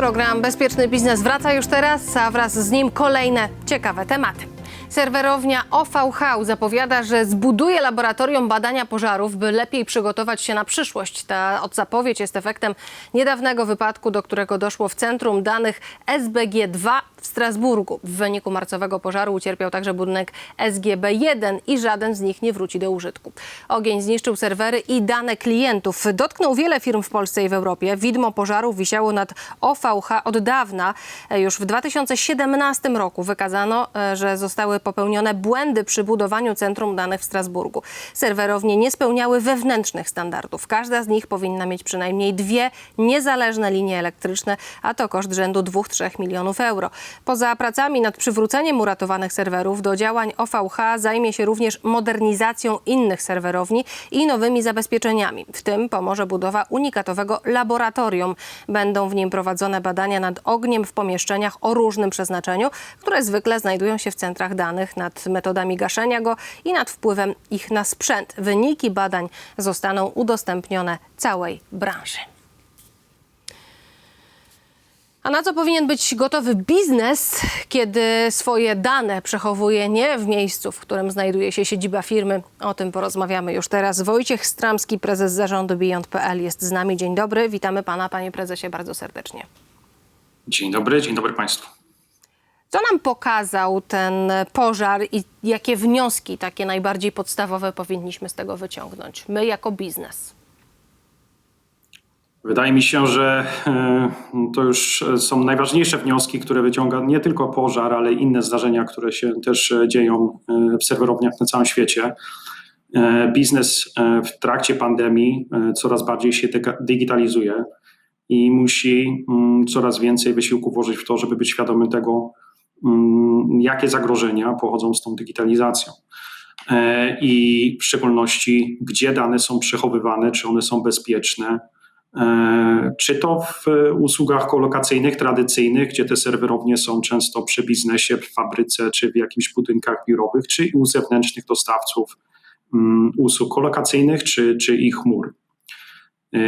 Program Bezpieczny Biznes wraca już teraz, a wraz z nim kolejne ciekawe tematy. Serwerownia OVH zapowiada, że zbuduje laboratorium badania pożarów, by lepiej przygotować się na przyszłość. Ta zapowiedź jest efektem niedawnego wypadku, do którego doszło w centrum danych SBG2 w Strasburgu. W wyniku marcowego pożaru ucierpiał także budynek SGB1 i żaden z nich nie wróci do użytku. Ogień zniszczył serwery i dane klientów. Dotknął wiele firm w Polsce i w Europie. Widmo pożaru wisiało nad OVH od dawna. Już w 2017 roku wykazano, e, że zostały popełnione błędy przy budowaniu centrum danych w Strasburgu. Serwerownie nie spełniały wewnętrznych standardów. Każda z nich powinna mieć przynajmniej dwie niezależne linie elektryczne, a to koszt rzędu 2-3 milionów euro. Poza pracami nad przywróceniem uratowanych serwerów do działań OVH zajmie się również modernizacją innych serwerowni i nowymi zabezpieczeniami. W tym pomoże budowa unikatowego laboratorium. Będą w nim prowadzone badania nad ogniem w pomieszczeniach o różnym przeznaczeniu, które zwykle znajdują się w centrach danych, nad metodami gaszenia go i nad wpływem ich na sprzęt. Wyniki badań zostaną udostępnione całej branży. A na co powinien być gotowy biznes, kiedy swoje dane przechowuje nie w miejscu, w którym znajduje się siedziba firmy? O tym porozmawiamy już teraz. Wojciech Stramski, prezes zarządu Beyond.pl jest z nami. Dzień dobry, witamy pana, panie prezesie, bardzo serdecznie. Dzień dobry, dzień dobry Państwu. Co nam pokazał ten pożar i jakie wnioski, takie najbardziej podstawowe, powinniśmy z tego wyciągnąć? My jako biznes. Wydaje mi się, że e, to już są najważniejsze wnioski, które wyciąga nie tylko pożar, ale inne zdarzenia, które się też dzieją e, w serwerowniach na całym świecie. E, Biznes e, w trakcie pandemii e, coraz bardziej się digitalizuje i musi mm, coraz więcej wysiłku włożyć w to, żeby być świadomym tego, jakie zagrożenia pochodzą z tą digitalizacją. E, I w szczególności, gdzie dane są przechowywane, czy one są bezpieczne, E, Czy to w usługach kolokacyjnych, tradycyjnych, gdzie te serwerownie są często przy biznesie, w fabryce czy w jakichś budynkach biurowych, czy u zewnętrznych dostawców mm, usług kolokacyjnych czy, czy ich chmur. E,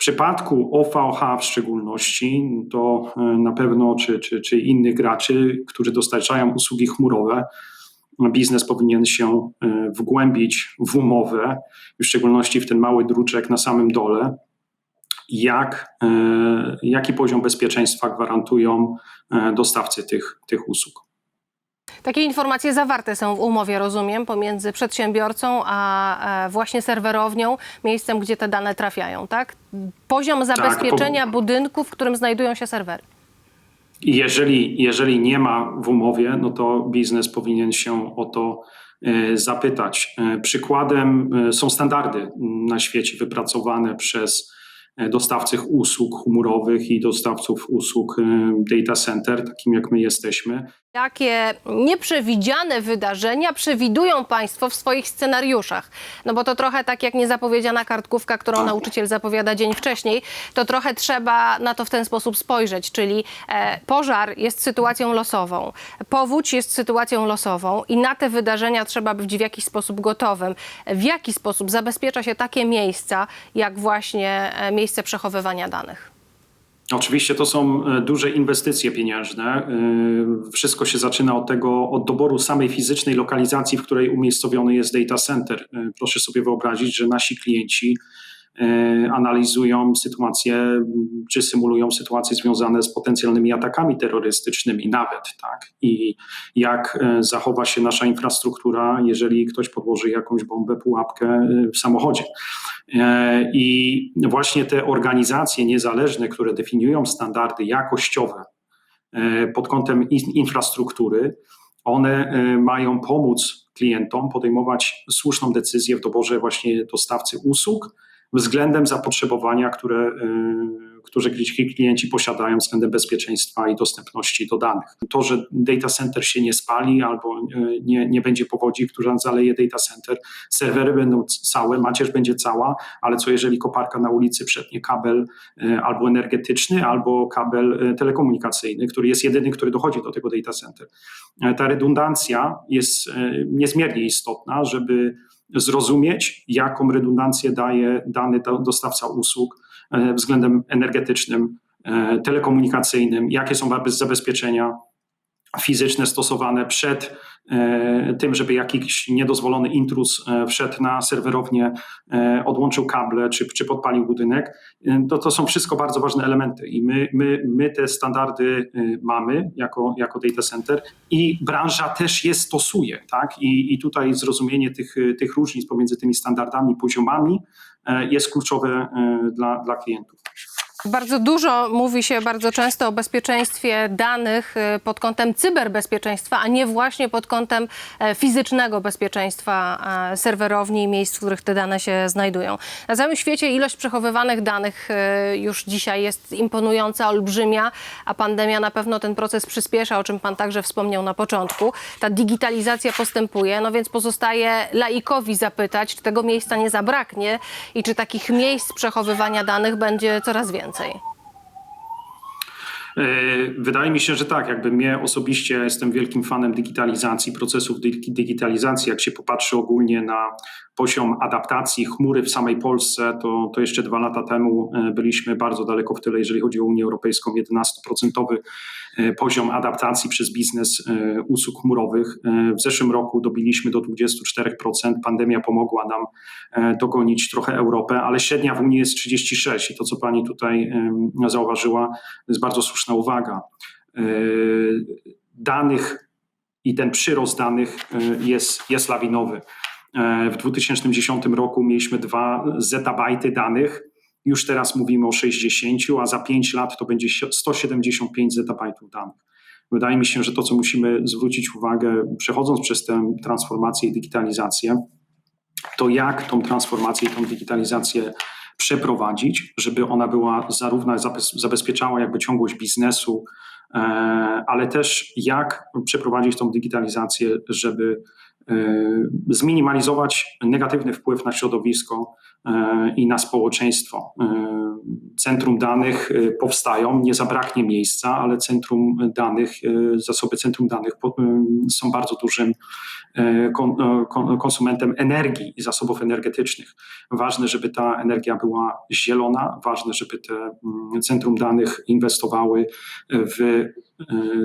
W przypadku OVH w szczególności, to e, na pewno, czy, czy, czy innych graczy, którzy dostarczają usługi chmurowe, biznes powinien się e, wgłębić w umowę, w szczególności w ten mały druczek na samym dole, jak, e, jaki poziom bezpieczeństwa gwarantują dostawcy tych, tych usług. Takie informacje zawarte są w umowie, rozumiem, pomiędzy przedsiębiorcą a e, właśnie serwerownią, miejscem, gdzie te dane trafiają, tak? Poziom zabezpieczenia budynku, w którym znajdują się serwery. Jeżeli, jeżeli nie ma w umowie, no to biznes powinien się o to e, zapytać. E, Przykładem są standardy na świecie wypracowane przez dostawców usług chmurowych i dostawców usług data center, takim jak my jesteśmy. Jakie nieprzewidziane wydarzenia przewidują Państwo w swoich scenariuszach? No bo to trochę tak jak niezapowiedziana kartkówka, którą nauczyciel zapowiada dzień wcześniej, to trochę trzeba na to w ten sposób spojrzeć, czyli e, pożar jest sytuacją losową, powódź jest sytuacją losową i na te wydarzenia trzeba być w jakiś sposób gotowym. W jaki sposób zabezpiecza się takie miejsca, jak właśnie e, miejsce przechowywania danych? Oczywiście to są e, duże inwestycje pieniężne. E, Wszystko się zaczyna od tego, od doboru samej fizycznej lokalizacji, w której umiejscowiony jest data center. E, Proszę sobie wyobrazić, że nasi klienci analizują sytuacje, czy symulują sytuacje związane z potencjalnymi atakami terrorystycznymi nawet, tak? I jak e, zachowa się nasza infrastruktura, jeżeli ktoś podłoży jakąś bombę, pułapkę e, w samochodzie. E, I właśnie te organizacje niezależne, które definiują standardy jakościowe e, pod kątem in- infrastruktury, one e, mają pomóc klientom podejmować słuszną decyzję w doborze właśnie dostawcy usług względem zapotrzebowania, które, e, które klienci posiadają względem bezpieczeństwa i dostępności do danych. To, że data center się nie spali albo e, nie, nie będzie powodzi, która zaleje data center, serwery będą całe, macierz będzie cała, ale co jeżeli koparka na ulicy przetnie kabel e, albo energetyczny, albo kabel telekomunikacyjny, który jest jedyny, który dochodzi do tego data center. E, Ta redundancja jest niezmiernie istotna, żeby zrozumieć, jaką redundancję daje dany do- dostawca usług e, względem energetycznym e, telekomunikacyjnym, jakie są zabezpieczenia fizyczne stosowane przed e, tym, żeby jakiś niedozwolony intruz e, wszedł na serwerownię, e, odłączył kable czy, czy podpalił budynek. To, to są wszystko bardzo ważne elementy i my, my, my te standardy mamy jako, jako data center i branża też je stosuje. Tak? I, I tutaj zrozumienie tych, tych różnic pomiędzy tymi standardami, poziomami jest kluczowe dla, dla klientów. Bardzo dużo mówi się bardzo często o bezpieczeństwie danych y, pod kątem cyberbezpieczeństwa, a nie właśnie pod kątem e, fizycznego bezpieczeństwa e, serwerowni i miejsc, w których te dane się znajdują. Na całym świecie ilość przechowywanych danych y, już dzisiaj jest imponująca, olbrzymia, a pandemia na pewno ten proces przyspiesza, o czym pan także wspomniał na początku. Ta digitalizacja postępuje, no więc pozostaje laikowi zapytać, czy tego miejsca nie zabraknie i czy takich miejsc przechowywania danych będzie coraz więcej. E, Wydaje mi się, że tak. Jakby mnie osobiście jestem wielkim fanem digitalizacji, procesów digitalizacji. Jak się popatrzy ogólnie na poziom adaptacji chmury w samej Polsce, to, to jeszcze dwa lata temu e, byliśmy bardzo daleko w tyle, jeżeli chodzi o Unię Europejską, 11% e, poziom adaptacji przez biznes e, usług chmurowych. W zeszłym roku dobiliśmy do 24%. Pandemia pomogła nam dogonić trochę Europę, ale średnia w Unii jest 36 i to, co pani tutaj zauważyła, jest bardzo słuszna uwaga. Danych i ten przyrost danych jest, jest lawinowy. E, W 2010 roku mieliśmy 2 zetabajty danych, już teraz mówimy o 60, a za 5 lat to będzie 175 zetabajtów danych. Wydaje mi się, że to, co musimy zwrócić uwagę, przechodząc przez tę transformację i digitalizację, to jak tą transformację i tą digitalizację przeprowadzić, żeby ona była zarówno zabez- zabezpieczała jakby ciągłość biznesu, e, ale też jak przeprowadzić tą digitalizację, żeby zminimalizować negatywny wpływ na środowisko e, i na społeczeństwo. E, Centrum danych powstają, nie zabraknie miejsca, ale centrum danych, zasoby centrum danych są bardzo dużym kon- kon- konsumentem energii i zasobów energetycznych. Ważne, żeby ta energia była zielona, ważne, żeby te mm, centrum danych inwestowały w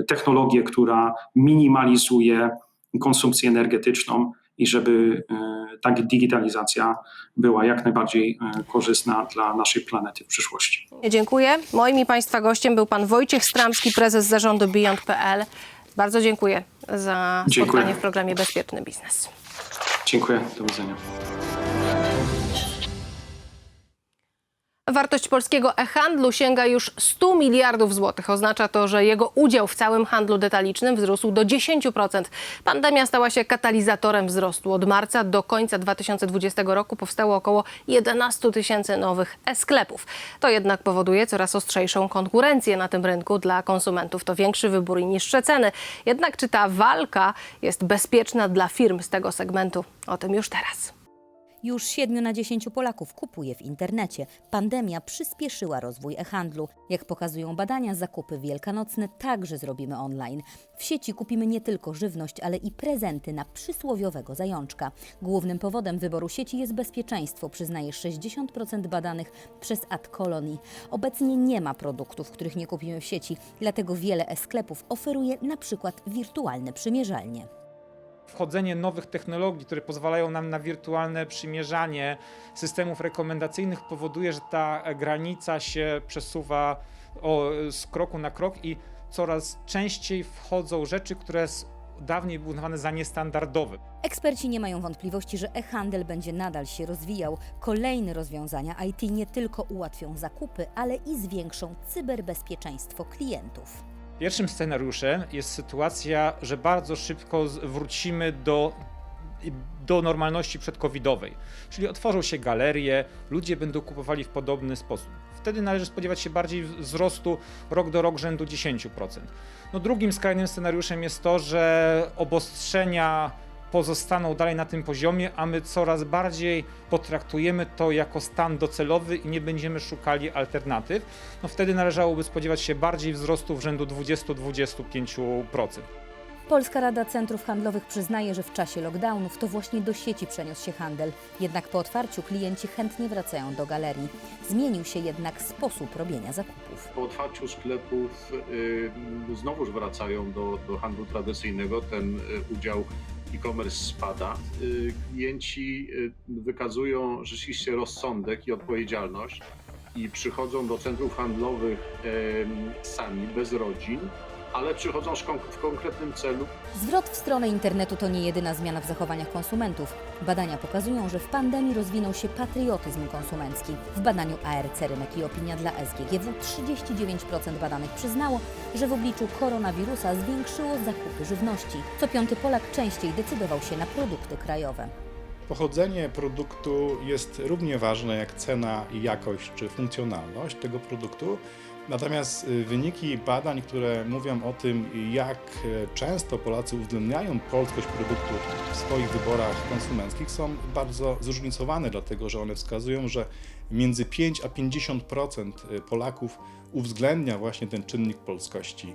technologię, która minimalizuje konsumpcję energetyczną i żeby e, ta digitalizacja była jak najbardziej e, korzystna dla naszej planety w przyszłości. Dziękuję. Moim i Państwa gościem był Pan Wojciech Stramski, prezes zarządu Beyond.pl. Bardzo dziękuję za Dziękuję. spotkanie w programie Bezpieczny Biznes. Dziękuję, do widzenia. Wartość polskiego e-handlu sięga już 100 miliardów złotych. Oznacza to, że jego udział w całym handlu detalicznym wzrósł do 10%. Pandemia stała się katalizatorem wzrostu. Od marca do końca 2020 roku powstało około 11 tysięcy nowych e-sklepów. To jednak powoduje coraz ostrzejszą konkurencję na tym rynku. Dla konsumentów to większy wybór i niższe ceny. Jednak czy ta walka jest bezpieczna dla firm z tego segmentu? O tym już teraz. Już 7 na 10 Polaków kupuje w internecie. Pandemia przyspieszyła rozwój e-handlu. Jak pokazują badania, zakupy wielkanocne także zrobimy online. W sieci kupimy nie tylko żywność, ale i prezenty na przysłowiowego zajączka. Głównym powodem wyboru sieci jest bezpieczeństwo, przyznaje 60% badanych przez AdColony. Obecnie nie ma produktów, których nie kupimy w sieci, dlatego wiele e-sklepów oferuje na przykład wirtualne przymierzalnie. Wchodzenie nowych technologii, które pozwalają nam na wirtualne przymierzanie systemów rekomendacyjnych powoduje, że ta granica się przesuwa o, z kroku na krok i coraz częściej wchodzą rzeczy, które dawniej były uznawane za niestandardowe. Eksperci nie mają wątpliwości, że e-handel będzie nadal się rozwijał. Kolejne rozwiązania IT nie tylko ułatwią zakupy, ale i zwiększą cyberbezpieczeństwo klientów. Pierwszym scenariuszem jest sytuacja, że bardzo szybko wrócimy do, do normalności przedcovidowej. Czyli otworzą się galerie, ludzie będą kupowali w podobny sposób. Wtedy należy spodziewać się bardziej wzrostu rok do rok rzędu 10%. No drugim skrajnym scenariuszem jest to, że obostrzenia pozostaną dalej na tym poziomie, a my coraz bardziej potraktujemy to jako stan docelowy i nie będziemy szukali alternatyw, no wtedy należałoby spodziewać się bardziej wzrostu w rzędu 20-25%. Polska Rada Centrów Handlowych przyznaje, że w czasie lockdownów to właśnie do sieci przeniósł się handel. Jednak po otwarciu klienci chętnie wracają do galerii. Zmienił się jednak sposób robienia zakupów. Po otwarciu sklepów y, znowuż wracają do, do handlu tradycyjnego. Ten y, udział e-commerce spada. Y, klienci y, wykazują rzeczywiście rozsądek i odpowiedzialność i przychodzą do centrów handlowych sami, bez rodzin, ale przychodzą w konkretnym celu, Zwrot w stronę internetu to nie jedyna zmiana w zachowaniach konsumentów. Badania pokazują, że w pandemii rozwinął się patriotyzm konsumencki. W badaniu ARC Rynek i Opinia dla SGGW 39% badanych przyznało, że w obliczu koronawirusa zwiększyło zakupy żywności. Co piąty Polak częściej decydował się na produkty krajowe. Pochodzenie produktu jest równie ważne jak cena i jakość czy funkcjonalność tego produktu. Natomiast y, wyniki badań, które mówią o tym, jak e, często Polacy uwzględniają polskość produktu w swoich wyborach konsumenckich, są bardzo zróżnicowane, dlatego że one wskazują, że między 5 a 50% Polaków uwzględnia właśnie ten czynnik polskości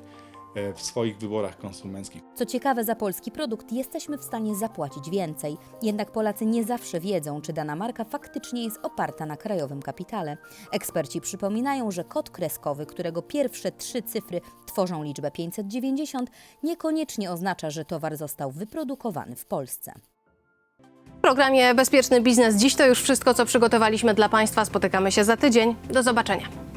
w swoich wyborach konsumenckich. Co ciekawe, za polski produkt jesteśmy w stanie zapłacić więcej. Jednak Polacy nie zawsze wiedzą, czy dana marka faktycznie jest oparta na krajowym kapitale. Eksperci przypominają, że kod kreskowy, którego pierwsze trzy cyfry tworzą liczbę 590, niekoniecznie oznacza, że towar został wyprodukowany w Polsce. W programie Bezpieczny Biznes dziś to już wszystko, co przygotowaliśmy dla Państwa. Spotykamy się za tydzień. Do zobaczenia.